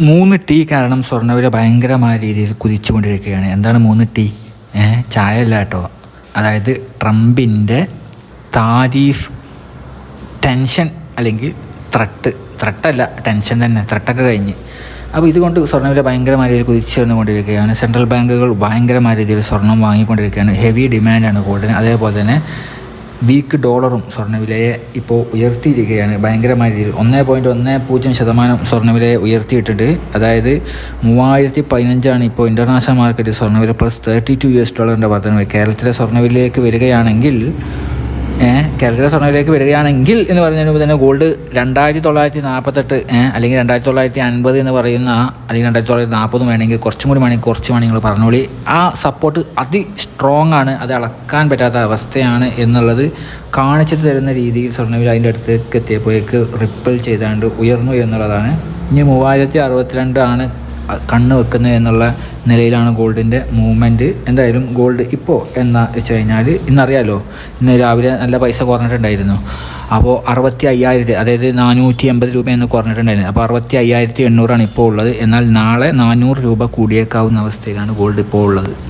മൂന്ന് ടീ കാരണം സ്വർണവില ഭയങ്കരമായ രീതിയിൽ കുതിച്ചുകൊണ്ടിരിക്കുകയാണ്. എന്താണ് മൂന്ന് ടീ? ചായ അല്ല കേട്ടോ. അതായത് ട്രംപിന്റെ താരീഫ് ടെൻഷൻ അല്ലെങ്കിൽ ത്രട്ട്. ത്രട്ടല്ല ടെൻഷൻ തന്നെ. ത്രട്ടൊക്കെ കഴിഞ്ഞ്. അപ്പോൾ ഇതുകൊണ്ട് സ്വർണവില ഭയങ്കരമായ രീതിയിൽ കുതിച്ചു വന്നുകൊണ്ടിരിക്കുകയാണ്. സെൻട്രൽ ബാങ്കുകൾ ഭയങ്കരമായ രീതിയിൽ സ്വർണം വാങ്ങിക്കൊണ്ടിരിക്കുകയാണ്. ഹെവി ഡിമാൻഡാണ് ഗോൾഡിന് അതേപോലെ തന്നെ വീക്ക് ഡോളറും സ്വർണവിലയെ ഇപ്പോൾ ഉയർത്തിയിരിക്കുകയാണ്. ഭയങ്കരമായ രീതിയിൽ ഒന്നേ പോയിന്റ് ഒന്ന് പൂജ്യം ശതമാനം സ്വർണവിലയെ ഉയർത്തിയിട്ടുണ്ട്. അതായത് മൂവായിരത്തി പതിനഞ്ചാണ് ഇപ്പോൾ ഇന്റർനാഷണൽ മാർക്കറ്റ് സ്വർണവില plus thirty two U S ഡോളറിന്റെ വർധനവ്. കേരളത്തിലെ സ്വർണവിലയിലേക്ക് വരികയാണെങ്കിൽ കേരളത്തിലെ സ്വർണവിലേക്ക് വരികയാണെങ്കിൽ എന്ന് പറഞ്ഞതിന് മുമ്പ് തന്നെ ഗോൾഡ് രണ്ടായിരത്തി തൊള്ളായിരത്തി നാൽപ്പത്തെട്ട് അല്ലെങ്കിൽ രണ്ടായിരത്തി തൊള്ളായിരത്തി അൻപത് എന്ന് പറയുന്ന അല്ലെങ്കിൽ രണ്ടായിരത്തി തൊള്ളായിരത്തി നാൽപ്പതും വേണമെങ്കിൽ കുറച്ചും കൂടി വേണമെങ്കിൽ കുറച്ച് വേണമെങ്കിൽ നിങ്ങൾ പറഞ്ഞോളി. ആ സപ്പോർട്ട് അതി സ്ട്രോങ് ആണ്. അത് അളക്കാൻ പറ്റാത്ത അവസ്ഥയാണ് എന്നുള്ളത് കാണിച്ചു തരുന്ന രീതിയിൽ സ്വർണവില അതിന്റെ അടുത്തേക്ക് എത്തിയപ്പോഴേക്ക് റിപ്പൽ ചെയ്താണ്ട് ഉയർന്നു എന്നുള്ളതാണ്. ഇനി മൂവായിരത്തി അറുപത്തിരണ്ട് ആണ് കണ്ണ് വെക്കുന്നത് എന്നുള്ള നിലയിലാണ് ഗോൾഡിന്റെ മൂവ്മെന്റ്. എന്തായാലും ഗോൾഡ് ഇപ്പോൾ എന്ന് വെച്ച് കഴിഞ്ഞാൽ ഇന്നറിയാലോ ഇന്ന് രാവിലെ നല്ല പൈസ കുറഞ്ഞിട്ടുണ്ടായിരുന്നു. അപ്പോൾ അറുപത്തി അയ്യായിരത്തി അതായത് നാനൂറ്റി എൺപത് രൂപ എന്ന് കുറഞ്ഞിട്ടുണ്ടായിരുന്നു. അപ്പോൾ അറുപത്തി അയ്യായിരത്തി എണ്ണൂറാണ് ഇപ്പോൾ ഉള്ളത്. എന്നാൽ നാളെ നാനൂറ് രൂപ കൂടിയേക്കാവുന്ന അവസ്ഥയിലാണ് ഗോൾഡ് ഇപ്പോൾ ഉള്ളത്.